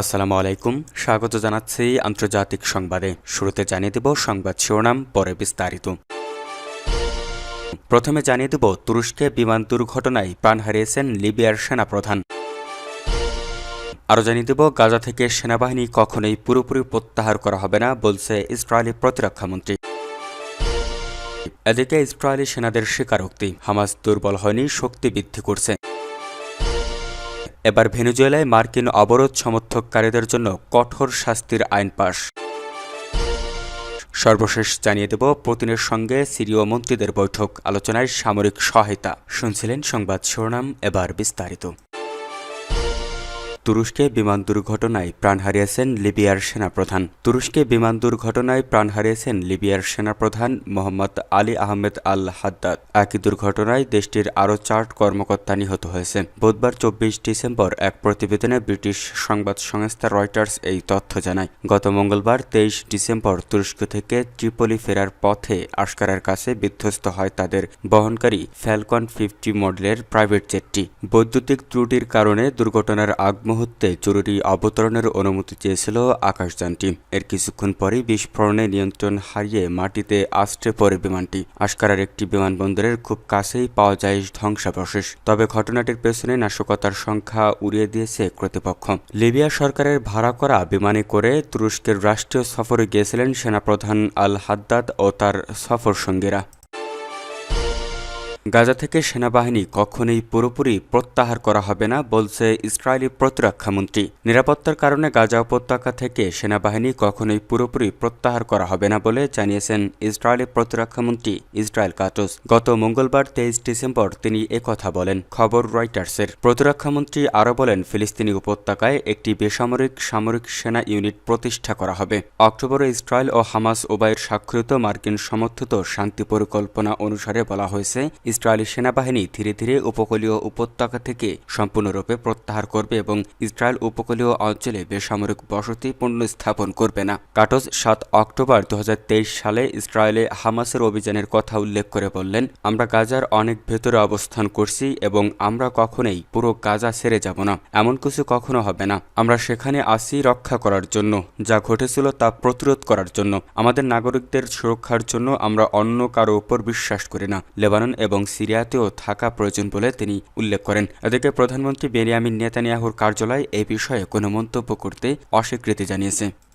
আসসালামু আলাইকুম। স্বাগত জানাচ্ছি আন্তর্জাতিক সংবাদে। শুরুতে জানিয়ে দেব সংবাদ শিরোনাম, পরে বিস্তারিত। প্রথমে জানিয়ে দেব তুরস্কে বিমান দুর্ঘটনায় প্রাণ হারিয়েছেন লিবিয়ার সেনাপ্রধান। আরও জানিয়ে দেব গাজা থেকে সেনাবাহিনী কখনোই পুরোপুরি প্রত্যাহার করা হবে না বলছে ইসরায়েলি প্রতিরক্ষামন্ত্রী এদিকে ইসরায়েলি সেনাদের স্বীকারোক্তি, হামাস দুর্বল হয়নি, শক্তি বৃদ্ধি করছে। এবার ভেনেজুয়েলায় মার্কিন অবরোধ সমর্থককারীদের জন্য কঠোর শাস্তির আইন পাশ। সর্বশেষ জানিয়ে দেব, পুতিনের সঙ্গে সিরীয় মন্ত্রীদের বৈঠক, আলোচনায় সামরিক সহায়তা। শুনছিলেন সংবাদ শিরোনাম, এবার বিস্তারিত। তুরস্কে বিমান দুর্ঘটনায় প্রাণ হারিয়েছেন লিবিয়ার সেনাপ্রধান। তুরস্কে বিমান দুর্ঘটনায় প্রাণ হারিয়েছেন লিবিয়ার সেনাপ্রধান মোহাম্মদ আলী আহমেদ আল হাদ্দাদ একই দুর্ঘটনায় দেশটির আরও চার কর্মকর্তা নিহত হয়েছেন। বুধবার চব্বিশ ডিসেম্বর এক প্রতিবেদনে ব্রিটিশ সংবাদ সংস্থা রয়টার্স এই তথ্য জানায়। গত মঙ্গলবার তেইশ ডিসেম্বর তুরস্ক থেকে ট্রিপলি ফেরার পথে আশকারার কাছে বিধ্বস্ত হয় তাদের বহনকারী ফ্যালকন ফিফটি মডেলের প্রাইভেট জেটটি। বৈদ্যুতিক ত্রুটির কারণে দুর্ঘটনার আগ মুহূর্তে জরুরি অবতরণের অনুমতি চেয়েছিল আকাশযানটি। এর কিছুক্ষণ পরেই বিস্ফোরণে নিয়ন্ত্রণ হারিয়ে মাটিতে আষ্টে পড়ে বিমানটি। আশকারার একটি বিমানবন্দরের খুব কাছেই পাওয়া যায় ধ্বংসাবশেষ। তবে ঘটনাটির পেছনে নাশকতার সংখ্যা উড়িয়ে দিয়েছে কর্তৃপক্ষ। লিবিয়া সরকারের ভাড়া করা বিমানে করে তুরস্কের রাষ্ট্রীয় সফরে গিয়েছিলেন সেনাপ্রধান আল হাদ্দাদ ও তার সফর সঙ্গীরা গাজা থেকে সেনাবাহিনী কখনোই পুরোপুরি প্রত্যাহার করা হবে না বলছে ইসরায়েলি প্রতিরক্ষামন্ত্রী নিরাপত্তার কারণে গাজা উপত্যকা থেকে সেনাবাহিনী কখনোই পুরোপুরি প্রত্যাহার করা হবে না বলে জানিয়েছেন ইসরায়েলি প্রতিরক্ষামন্ত্রী ইসরায়েল কাটোস গত মঙ্গলবার তেইশ ডিসেম্বর তিনি একথা বলেন। খবর রয়টার্সের। প্রতিরক্ষামন্ত্রী আরও বলেন, ফিলিস্তিনি উপত্যকায় একটি বেসামরিক সামরিক সেনা ইউনিট প্রতিষ্ঠা করা হবে। অক্টোবরে ইসরায়েল ও হামাস উভয়ের স্বাক্ষরিত মার্কিন সমর্থিত শান্তি পরিকল্পনা অনুসারে বলা হয়েছে ইসরায়েলি সেনাবাহিনী ধীরে ধীরে উপকূলীয় উপত্যকা থেকে সম্পূর্ণরূপে প্রত্যাহার করবে এবং ইসরায়েল উপকূলীয় অঞ্চলে বেসামরিক বসতি পুনঃস্থাপন করবে না। কাটস, সাত অক্টোবর দু হাজার তেইশ সালে ইসরায়েলে হামাসের অভিযানের কথা উল্লেখ করে বললেন, আমরা গাজার অনেক ভেতরে অবস্থান করছি এবং আমরা কখনোই পুরো গাজা ছেড়ে যাব না। এমন কিছু কখনো হবে না। আমরা সেখানে আসি রক্ষা করার জন্য। যা ঘটেছিল তা প্রতিরোধ করার জন্য। আমাদের নাগরিকদের সুরক্ষার জন্য আমরা অন্য কারও উপর বিশ্বাস করি না। লেবানন এবং সিরিয়াতেও থাকা প্রয়োজন বলে তিনি উল্লেখ করেন। এদিকে প্রধানমন্ত্রী বেনিয়ামিন নেতানিয়াহুর কার্যালয় এ বিষয়ে কোনো মন্তব্য করতে অস্বীকৃতি জানিয়েছে।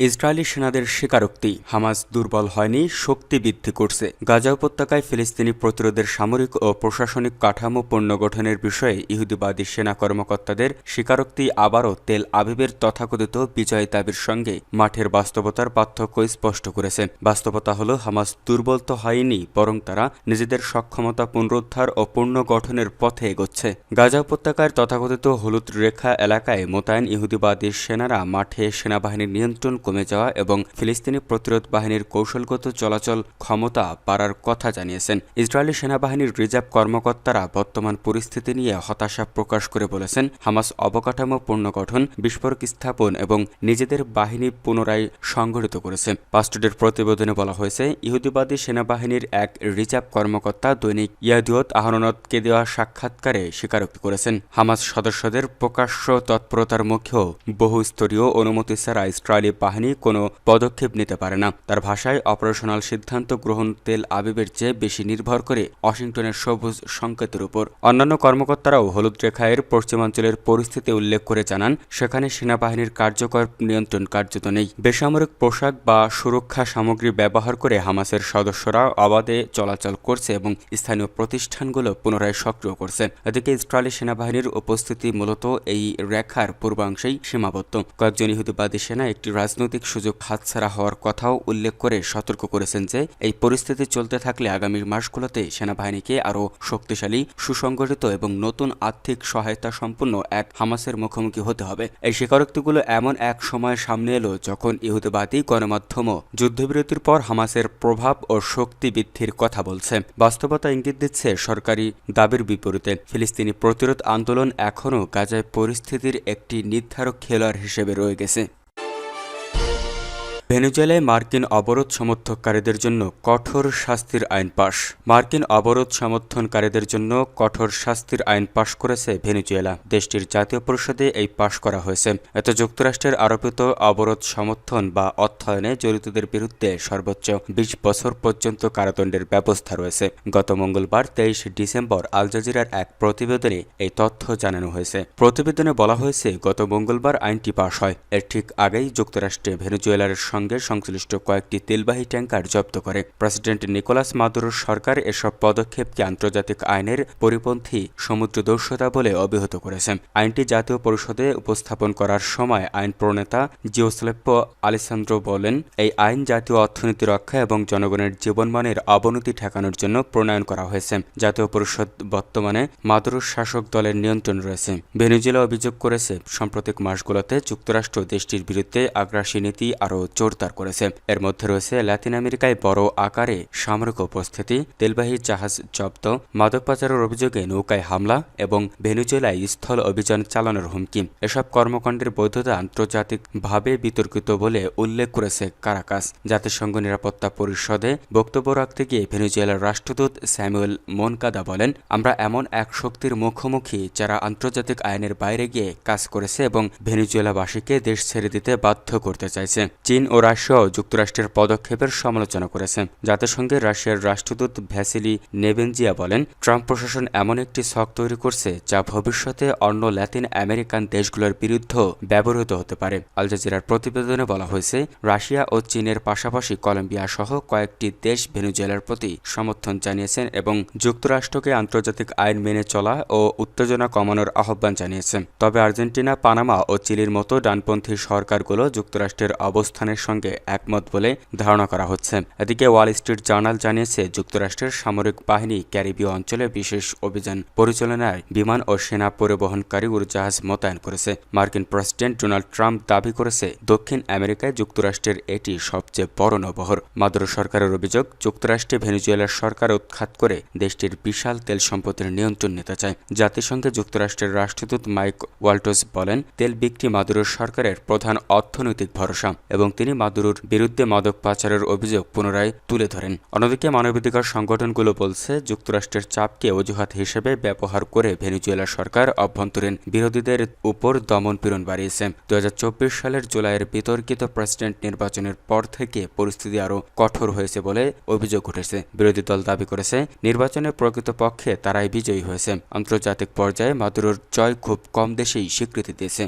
ইসরায়েলি সেনাদের স্বীকারোক্তি। হামাস দুর্বল হয়নি, শক্তি বৃদ্ধি করছে। গাজা উপত্যকায় ফিলিস্তিনি প্রতিরোধের সামরিক ও প্রশাসনিক কাঠামো পুনর্গঠনের বিষয়ে ইহুদিবাদী সেনা কর্মকর্তাদের স্বীকারোক্তি আবারও তেল আবিবের তথাকথিত বিজয় দাবির সঙ্গে মাঠের বাস্তবতার পার্থক্য স্পষ্ট করেছে। বাস্তবতা হল, হামাস দুর্বল তো হয়নি, বরং তারা নিজেদের সক্ষমতা পুনরুদ্ধার ও পুনর্গঠনের পথে এগোচ্ছে। গাজা উপত্যকার তথাকথিত হলুদ রেখা এলাকায় মোতায়েন ইহুদিবাদী সেনারা মাঠে সেনাবাহিনীর নিয়ন্ত্রণ কমে যাওয়া এবং ফিলিস্তিনি প্রতিরোধ বাহিনীর কৌশলগত চলাচল ক্ষমতা বাড়ার কথা জানিয়েছেন। ইসরায়েলি সেনাবাহিনীর রিজার্ভ কর্মকর্তারা বর্তমান পরিস্থিতি নিয়ে হতাশা প্রকাশ করে বলেছেন, হামাস অবকাঠামো পুনর্গঠন বিস্ফোরক স্থাপন এবং নিজেদের বাহিনী পুনরায় সংগঠিত করেছে। পাস্টুডের প্রতিবেদনে বলা হয়েছে, ইহুদিবাদী সেনাবাহিনীর এক রিজার্ভ কর্মকর্তা দৈনিক ইয়াদিয়ত আহরনতকে দেওয়া সাক্ষাৎকারে স্বীকারোক্তি করেছেন। হামাস সদস্যদের প্রকাশ্য তৎপরতার মুখেও বহুস্তরীয় অনুমতি ছাড়া ইসরায়েলি বাহিনী কোনো পদক্ষেপ নিতে পারে না। তার ভাষায় অপারেশনাল সিদ্ধান্ত গ্রহণ তেল আবিবের চেয়ে বেশি নির্ভর করে ওয়াশিংটনের সবুজ সংকেতের উপর। অন্যান্য কর্মকর্তারাও হলুদ রেখায়ের পশ্চিমাঞ্চলের পরিস্থিতি উল্লেখ করে জানান, সেখানে সেনাবাহিনীর কার্যকর নিয়ন্ত্রণ কার্যত নেই। বেসামরিক পোশাক বা সুরক্ষা সামগ্রী ব্যবহার করে হামাসের সদস্যরা অবাধে চলাচল করছে এবং স্থানীয় প্রতিষ্ঠানগুলো পুনরায় সক্রিয় করছে। এদিকে ইসরায়েলি সেনাবাহিনীর উপস্থিতি মূলত এই রেখার পূর্বাংশেই সীমাবদ্ধ। কয়েকজন ইহুদিবাদী সেনা একটি রাজনৈতিক সুযোগ হাতছাড়া হওয়ার কথাও উল্লেখ করে সতর্ক করেছেন যে, এই পরিস্থিতি চলতে থাকলে আগামী মাসগুলোতে সেনাবাহিনীকে আরও শক্তিশালী, সুসংগঠিত এবং নতুন আর্থিক সহায়তা সম্পন্ন এক হামাসের মুখোমুখি হতে হবে। এই স্বীকারোক্তিগুলো এমন এক সময় সামনে এলো যখন ইহুদিবাদী গণমাধ্যমও যুদ্ধবিরতির পর হামাসের প্রভাব ও শক্তি বৃদ্ধির কথা বলছে। বাস্তবতা ইঙ্গিত দিচ্ছে সরকারি দাবির বিপরীতে। ফিলিস্তিনি প্রতিরোধ আন্দোলন এখনও গাজায় পরিস্থিতির একটি নির্ধারক খেলোয়াড় হিসেবে রয়ে গেছে। ভেনেজুয়েলায় মার্কিন অবরোধ সমর্থককারীদের জন্য কঠোর শাস্তির আইন পাশ। মার্কিন অবরোধ সমর্থনকারীদের জন্য কঠোর শাস্তির আইন পাশ করেছে ভেনেজুয়েলা। দেশটির জাতীয় পরিষদে এই পাশ করা হয়েছে। এতে যুক্তরাষ্ট্রের আরোপিত অবরোধ সমর্থন বা অর্থায়নে জড়িতদের বিরুদ্ধে সর্বোচ্চ বিশ বছর পর্যন্ত কারাদণ্ডের ব্যবস্থা রয়েছে। গত মঙ্গলবার তেইশ ডিসেম্বর আল জাজিরার এক প্রতিবেদনে এই তথ্য জানানো হয়েছে। প্রতিবেদনে বলা হয়েছে, গত মঙ্গলবার আইনটি পাশ হয়। এর ঠিক আগেই যুক্তরাষ্ট্রে ভেনেজুয়েলার সংশ্লিষ্ট কয়েকটি তেলবাহী ট্যাঙ্কার জব্দ করে। প্রেসিডেন্ট নিকোলাস মাদুরোর সরকার এসব পদক্ষেপকে আন্তর্জাতিক আইনের পরিপন্থী সমুদ্রদর্শতা বলে অভিহিত করেছে আইনটি জাতীয় পরিষদে উপস্থাপন করার সময় আইন প্রণেতা জিওসলেপ্পো আলেসান্দ্রো বলেন, এই আইন জাতীয় অর্থনীতি রক্ষা এবং জনগণের জীবনমানের অবনতি ঠেকানোর জন্য প্রণয়ন করা হয়েছে। জাতীয় পরিষদ বর্তমানে মাদুরোর শাসক দলের নিয়ন্ত্রণ রয়েছে। ভেনেজুয়েলা অভিযোগ করেছে, সাম্প্রতিক মাসগুলোতে যুক্তরাষ্ট্র দেশটির বিরুদ্ধে আগ্রাসী নীতি আরও জোরদার করেছে। এর মধ্যে রয়েছে লাতিন আমেরিকায় বড় আকারে সামরিক উপস্থিতি, তেলবাহী জাহাজ জব্দ, মাদক পাচারের অভিযোগে নৌকায় হামলা এবং ভেনেজুয়েলায় স্থল অভিযান চালানোর হুমকি। এসব কর্মকাণ্ডের বৈধতা আন্তর্জাতিকভাবে বিতর্কিত বলে উল্লেখ করেছে কারাকাস। জাতিসংঘ নিরাপত্তা পরিষদে বক্তব্য রাখতে গিয়ে ভেনেজুয়েলার রাষ্ট্রদূত স্যামুয়েল মোনকাদা বলেন, আমরা এমন এক শক্তির মুখোমুখি যারা আন্তর্জাতিক আইনের বাইরে গিয়ে কাজ করেছে এবং ভেনেজুয়েলাবাসীকে দেশ ছেড়ে দিতে বাধ্য করতে চাইছে। চীন ও রাশিয়াও যুক্তরাষ্ট্রের পদক্ষেপের সমালোচনা করেছে জাতিসংঘের রাশিয়ার রাষ্ট্রদূত ভ্যাসিলি নেভেনজিয়া বলেন, ট্রাম্প প্রশাসন এমন একটি ছক তৈরি করছে যা ভবিষ্যতে অন্য ল্যাতিন আমেরিকান দেশগুলোর বিরুদ্ধেও ব্যবহৃত হতে পারে। আল জাজিরার প্রতিবেদনে বলা হয়েছে, রাশিয়া ও চীনের পাশাপাশি কলম্বিয়া সহ কয়েকটি দেশ ভেনেজুয়েলার প্রতি সমর্থন জানিয়েছেন এবং যুক্তরাষ্ট্রকে আন্তর্জাতিক আইন মেনে চলা ও উত্তেজনা কমানোর আহ্বান জানিয়েছে তবে আর্জেন্টিনা, পানামা ও চিলির মতো ডানপন্থী সরকারগুলো যুক্তরাষ্ট্রের অবস্থানের সঙ্গে একমত বলে ধারণা করা হচ্ছে। এদিকে ওয়াল স্ট্রিট জার্নাল জানিয়েছে, যুক্তরাষ্ট্রের সামরিক বাহিনী ক্যারিবীয় অঞ্চলে বিশেষ অভিযান পরিচালনায় বিমান ও সেনা পরিবহনকারী উড়োজাহাজ মোতায়েন করেছে। মার্কিন প্রেসিডেন্ট ডোনাল্ড ট্রাম্প দাবি করেছে, দক্ষিণ আমেরিকায় যুক্তরাষ্ট্রের এটি সবচেয়ে বড় নবহর। মাদুরো সরকারের অভিযোগ, যুক্তরাষ্ট্রে ভেনিজুয়েলার সরকার উৎখাত করে দেশটির বিশাল তেল সম্পদের নিয়ন্ত্রণ নিতে চায়। জাতিসংঘে যুক্তরাষ্ট্রের রাষ্ট্রদূত মাইক ওয়াল্টোস বলেন, তেল বিক্রি মাদুরোর সরকারের প্রধান অর্থনৈতিক ভরসা এবং তিনি মাদুরোর বিরুদ্ধে মাদক পাচারের অভিযোগ পুনরায় তুলে ধরেন। অন্যদিকে মানবাধিকার সংগঠনগুলো বলছে, যুক্তরাষ্ট্রের চাপকে অজুহাত হিসেবে ব্যবহার করে ভেনেজুয়েলা সরকার অভ্যন্তরীণ বিরোধীদের উপর দমন পীড়ন বাড়িয়েছে। দু হাজার চব্বিশ সালের জুলাইয়ের বিতর্কিত প্রেসিডেন্ট নির্বাচনের পর থেকে পরিস্থিতি আরও কঠোর হয়েছে বলে অভিযোগ উঠেছে। বিরোধী দল দাবি করেছে, নির্বাচনে প্রকৃতপক্ষে তারাই বিজয়ী হয়েছে। আন্তর্জাতিক পর্যায়ে মাদুরোর জয় খুব কম দেশেই স্বীকৃতি দিয়েছে।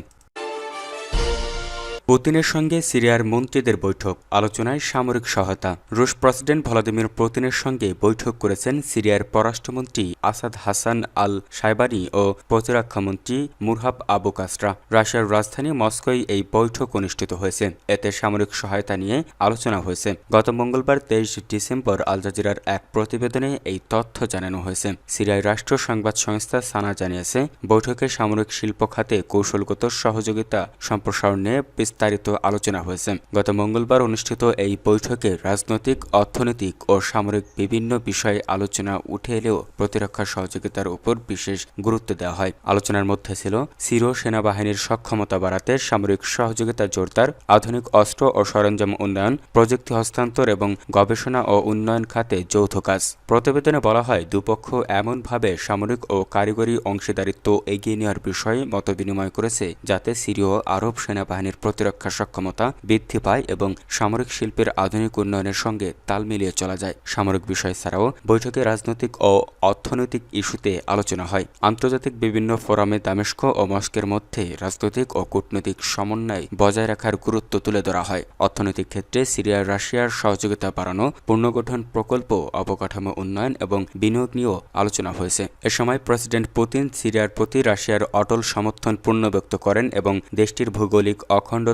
পুতিনের সঙ্গে সিরিয়ার মন্ত্রীদের বৈঠক, আলোচনায় সামরিক সহায়তা। রুশ প্রেসিডেন্ট ভলাদিমির পুতিনের সঙ্গে বৈঠক করেছেন সিরিয়ার পররাষ্ট্রমন্ত্রী আসাদ হাসান আল সাইবানি ও প্রতিরক্ষামন্ত্রী মুরহাব আবু কাসরা। রাশিয়ার রাজধানী মস্কোয় এই বৈঠক অনুষ্ঠিত হয়েছে। এতে সামরিক সহায়তা নিয়ে আলোচনা হয়েছে। গত মঙ্গলবার তেইশ ডিসেম্বর আল জাজিরার এক প্রতিবেদনে এই তথ্য জানানো হয়েছে। সিরিয়ার রাষ্ট্র সংবাদ সংস্থা সানা জানিয়েছে, বৈঠকে সামরিক শিল্প খাতে কৌশলগত সহযোগিতা সম্প্রসারণ নিয়ে বিস্তারিত আলোচনা হয়েছে। গত মঙ্গলবার অনুষ্ঠিত এই বৈঠকে রাজনৈতিক, অর্থনৈতিক ও সামরিক বিভিন্ন বিষয়ে আলোচনা উঠে এলেও প্রতিরক্ষা সহযোগিতার উপর বিশেষ গুরুত্ব দেওয়া হয়। আলোচনার মধ্যে ছিল সিরো সেনাবাহিনীর সক্ষমতা বাড়াতে সামরিক সহযোগিতা জোরদার, আধুনিক অস্ত্র ও সরঞ্জাম উন্নয়ন, প্রযুক্তি হস্তান্তর এবং গবেষণা ও উন্নয়ন খাতে যৌথ কাজ। প্রতিবেদনে বলা হয়, দুপক্ষ এমনভাবে সামরিক ও কারিগরি অংশীদারিত্ব এগিয়ে নেওয়ার বিষয়ে মতবিনিময় করেছে যাতে সিরীয় আরব সেনাবাহিনীর প্রতিরক্ষা সক্ষমতা বৃদ্ধি পায় এবং সামরিক শিল্পের আধুনিক উন্নয়নের সঙ্গে তাল মিলিয়ে চলা যায়। সামরিক বিষয় ছাড়াও বৈঠকে রাজনৈতিক ও অর্থনৈতিক ইস্যুতে আলোচনা হয়। আন্তর্জাতিক বিভিন্ন ফোরামে দামেস্ক ও মস্কের মধ্যে রাজনৈতিক ও কূটনৈতিক সমন্বয় বজায় রাখার গুরুত্ব তুলে ধরা হয়। অর্থনৈতিক ক্ষেত্রে সিরিয়ার রাশিয়ার সহযোগিতা বাড়ানো, পুনর্গঠন প্রকল্প, অবকাঠামো উন্নয়ন এবং বিনিয়োগ নিয়েও আলোচনা হয়েছে। এ সময় প্রেসিডেন্ট পুতিন সিরিয়ার প্রতি রাশিয়ার অটল সমর্থন পূর্ণ ব্যক্ত করেন এবং দেশটির ভৌগোলিক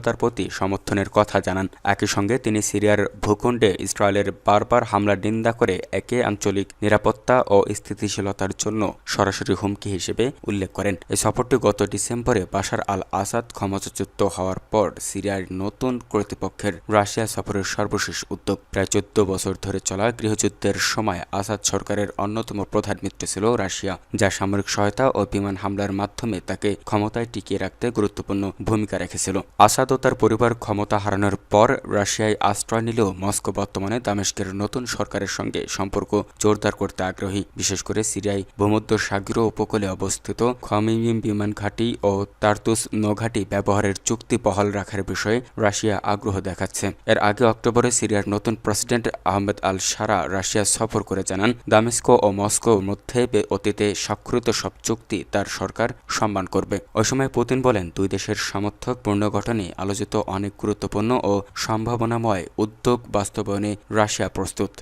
অখণ্ডতার প্রতি সমর্থনের কথা জানান। একই সঙ্গে তিনি সিরিয়ার ভূখণ্ডে ইসরায়েলের বারবার হামলার নিন্দা করে একে আঞ্চলিক নিরাপত্তা ও স্থিতিশীলতার জন্য সরাসরি হুমকি হিসেবে উল্লেখ করেন। এই সফরটি গত ডিসেম্বরে বাশার আল আসাদ ক্ষমতাচ্যুত হওয়ার পর সিরিয়ার নতুন কর্তৃপক্ষের রাশিয়া সফরের সর্বশেষ উদ্যোগ। প্রায় চোদ্দ বছর ধরে চলা গৃহযুদ্ধের সময় আসাদ সরকারের অন্যতম প্রধান মিত্র ছিল রাশিয়া, যা সামরিক সহায়তা ও বিমান হামলার মাধ্যমে তাকে ক্ষমতায় টিকিয়ে রাখতে গুরুত্বপূর্ণ ভূমিকা রেখেছিল। আসাদ আসাদ ও তার পরিবার ক্ষমতা হারানোর পর রাশিয়ায় আশ্রয় নিলেও মস্কো বর্তমানে দামেস্কের নতুন সরকারের সঙ্গে সম্পর্ক জোরদার করতে আগ্রহী। বিশেষ করে সিরিয়ায় ভূমধ্য সাগরীয় উপকূলে অবস্থিত খমিমিম বিমান ঘাঁটি ও তার্তুস নৌঘাঁটি ব্যবহারের চুক্তি বহাল রাখার বিষয়ে রাশিয়া আগ্রহ দেখাচ্ছে। এর আগে অক্টোবরে সিরিয়ার নতুন president Ahmed al Sharaa Russia সফর করে জানান, দামেস্কো ও মস্কোর মধ্যে অতীতে স্বাক্ষরিত সব চুক্তি তার সরকার সম্মান করবে। ওই সময় পুতিন বলেন, দুই দেশের সমর্থক পুনর্গঠনে আলোচিত অনেক গুরুত্বপূর্ণ ও সম্ভাবনাময় উদ্যোগ বাস্তবায়নে রাশিয়া প্রস্তুত।